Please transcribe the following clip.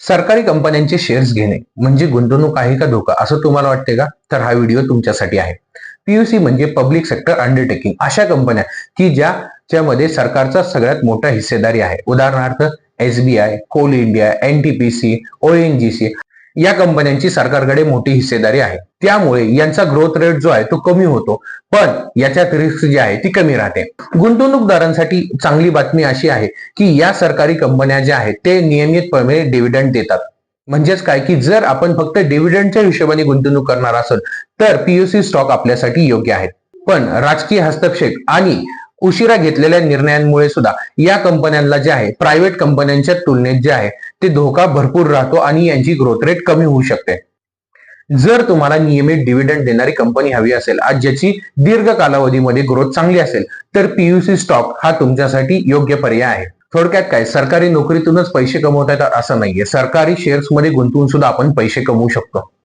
सरकारी कंपन्यांचे शेअर्स घेणे म्हणजे गुंतवणूक आहे का धोका? असं तुम्हाला वाटते का? तर हा व्हिडिओ तुमच्यासाठी आहे. पीयूसी म्हणजे पब्लिक सेक्टर अंडरटेकिंग अशा कंपन्या की ज्याच्यामध्ये सरकारचा सगळ्यात मोठा हिस्सेदारी आहे. उदाहरणार्थ SBI coal India NTPC ONGC या कंपन्यांची सरकारकडे मोठी हिस्सेदारी आहे. त्यामुळे यांचा ग्रोथ रेट जो आहे तो कमी होतो. पण याच्यात रिस्क जी आहे ती कमी राहते. गुंतवणूकदारांसाठी चांगली बातमी अशी आहे की या सरकारी कंपन्या ज्या आहेत ते नियमितपणे डिव्हिडंड देतात. म्हणजेच काय की जर आपण फक्त डिव्हिडंडच्या हिशोबाने गुंतवणूक करणार असेल तर पीयूसी स्टॉक आपल्यासाठी योग्य आहेत. पण राजकीय हस्तक्षेप आणि उशिरा घेतलेल्या निर्णयांमुळे सुद्धा या कंपन्यांना जे आहे प्रायव्हेट कंपन्यांच्या तुलनेत जे आहे ते धोका भरपूर राहतो आणि यांची ग्रोथ रेट कमी होऊ शकते. जर तुम्हाला नियमित डिव्हिडंड देणारी कंपनी हवी असेल आज ज्याची दीर्घ कालावधीमध्ये ग्रोथ चांगली असेल तर पीयूसी स्टॉक हा तुमच्यासाठी योग्य पर्याय आहे. थोडक्यात काय? सरकारी नोकरीतूनच पैसे कमवता येतात असं नाहीये. सरकारी शेअर्समध्ये गुंतवून सुद्धा आपण पैसे कमवू शकतो.